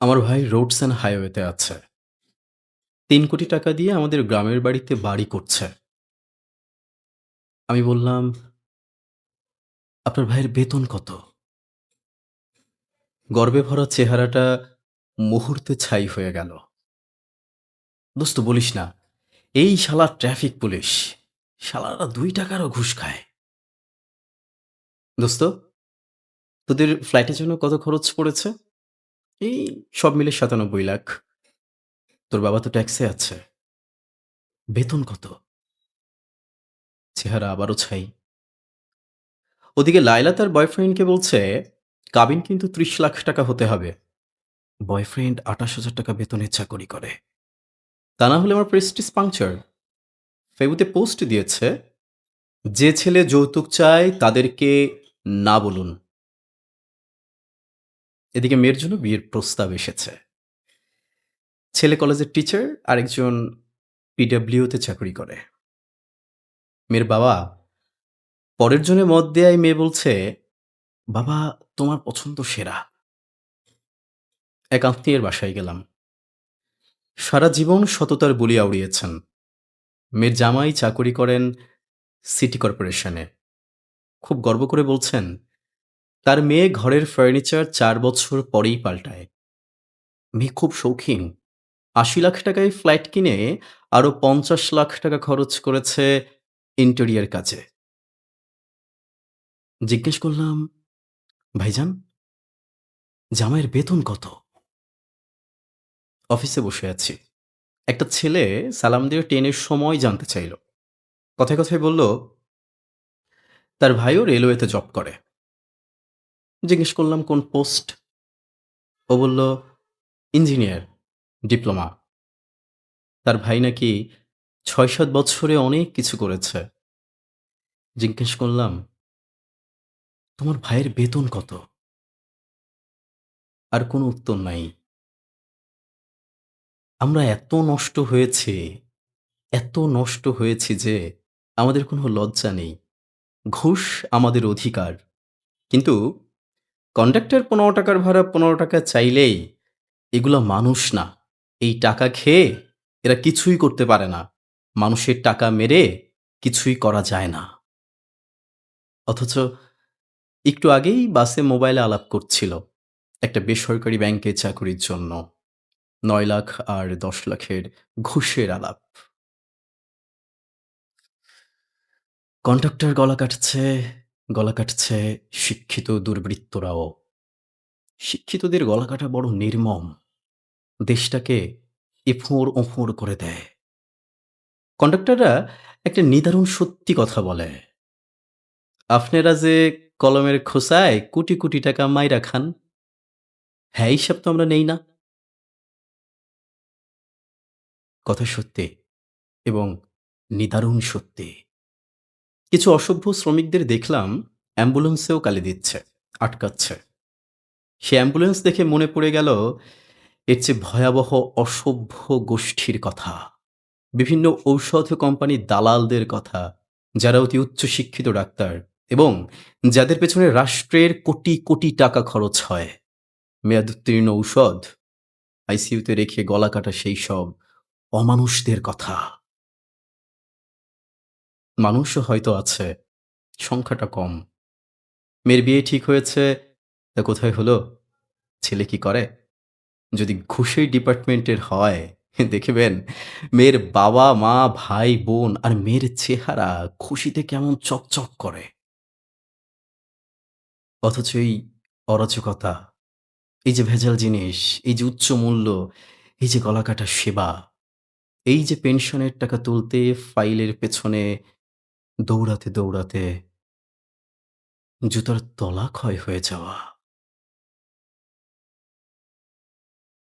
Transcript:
আমার ভাই roads and হাইওয়েতে আছে। তিন কোটি টাকা দিয়ে আমাদের গ্রামের বাড়িতে বাড়ি করছে। আমি বললাম, "আপনার ভাইয়ের বেতন কত?" গর্বে ভরা চেহারাটা মুহূর্তে ছাই হয়ে গেল। দোস্ত বলিস না, এই শালা ট্রাফিক পুলিশ। শালারা দুই টাকারও ঘুষ খায়। দোস্ত, তোদের ফ্লাইটের জন্য কত খরচ পড়েছে? এই সব মিলে ৯৭ লাখ। তোর বাবা তো ট্যাক্সে আছে। বেতন কত? চেহারা আবারও ছাই। ওদিকে লায়লা তার বয়ফ্রেন্ডকে বলছে, "কাবিন কিন্তু ৩০ লাখ টাকা হতে হবে।" বয়ফ্রেন্ড ২৮,০০০ টাকা বেতনে চাকরি করে। তা না হলে আমার প্রেস্টিজ পাংচার। ফেবুতে পোস্ট দিয়েছে, "যে ছেলে যৌতুক চায় তাদেরকে না বলুন।" এদিকে মেয়ের জন্য বিয়ের প্রস্তাব এসেছে। ছেলে কলেজের টিচার, আরেকজন পিডব্লিউতে চাকরি করে। মেয়ের বাবা পরের জনে মত দেয় মেয়ে বলছে, "বাবা তোমার পছন্দ সেরা।" এক আত্মীয়ের বাসায় গেলাম। সারা জীবন সততার বুলি আউড়িয়েছেন। মেয়ের জামাই চাকরি করেন সিটি কর্পোরেশনে। খুব গর্ব করে বলছেন, তার মেয়ে ঘরের ফার্নিচার চার বছর পরেই পাল্টায়। মেয়ে খুব শৌখিন। ৮০ লাখ টাকায় ফ্ল্যাট কিনে আরও ৫০ লাখ টাকা খরচ করেছে ইন্টেরিয়র কাজে। জিজ্ঞেস করলাম, "ভাইজান, জামাইয়ের বেতন কত?" অফিসে বসে আছি। একটা ছেলে সালাম দিয়ে ট্রেনের সময় জানতে চাইল। কথায় কথায় বলল, তার ভাইও রেলওয়েতে জব করে। জিজ্ঞেস করলাম কোন পোস্ট? ও বলল, ইঞ্জিনিয়ার, ডিপ্লোমা। তার ভাই নাকি ৬-৭ বছরে অনেক কিছু করেছে। জিজ্ঞেস করলাম, তোমার ভাইয়ের বেতন কত? আর কোনো উত্তর নাই। আমরা এত নষ্ট হয়েছি, এত নষ্ট হয়েছি যে আমাদের কোনো লজ্জা নেই। ঘুষ আমাদের অধিকার। কিন্তু কন্ডাক্টর ১৫ টাকার ভাড়া ১৫ টাকা চাইলেই এগুলা মানুষ না। এই টাকা খেয়ে এরা কিছুই করতে পারে না। মানুষের টাকা মেরে কিছুই করা যায় না। অথচ একটু আগেই বাসে মোবাইলে আলাপ করছিল একটা বেসরকারি ব্যাংকে চাকরির জন্য। নয় লাখ আর ১০ লাখের ঘুষের আলাপ। কন্ডাক্টর গলা কাটছে, গলা কাটছে শিক্ষিত দুর্বৃত্তরাও। শিক্ষিতদের গলা কাটা বড় নির্মম। দেশটাকে এফোঁড়-ওফোঁড় করে দেয়। কন্ডাক্টররা একটা নিদারুণ সত্যি কথা বলে। আপনারা যে কলমের খোসায় কোটি, কোটি টাকা মাইরা খান, হ্যাঁ হিসাব তো আমরা নেই না। কথা সত্যি এবং নিদারুণ সত্যি। কিছু অসভ্য শ্রমিকদের দেখলাম অ্যাম্বুলেন্সেও কালি দিচ্ছে, আটকাচ্ছে। সে অ্যাম্বুলেন্স দেখে মনে পড়ে গেল এর চেয়ে ভয়াবহ অসভ্য গোষ্ঠীর কথা। বিভিন্ন ঔষধ কোম্পানির দালালদের কথা, যারা অতি উচ্চশিক্ষিত ডাক্তার এবং যাদের পেছনে রাষ্ট্রের কোটি, কোটি টাকা খরচ হয়। মেয়াদোত্তীর্ণ ঔষধ আইসিইউতে রেখে গলা কাটা সেই সব অমানুষদের কথা। মানুষও হয়তো আছে, সংখ্যাটা কম। মেয়ের বিয়ে ঠিক হয়েছে, তা কোথায় হলো? ছেলে কি করে? যদি ঘুষের ডিপার্টমেন্টের হয়, দেখবেন মেয়ের বাবা, মা, ভাই, বোন আর মেয়ের চেহারা খুশিতে কেমন চকচক করে। অথচ এই অরাজকতা, এই যে ভেজাল জিনিস, এই যে উচ্চ মূল্য, এই যে গলাকাটা সেবা, এই যে পেনশনের টাকা তুলতে ফাইলের পেছনে দৌড়াতে, দৌড়াতে জুতার তলা ক্ষয় হয়ে যাওয়া।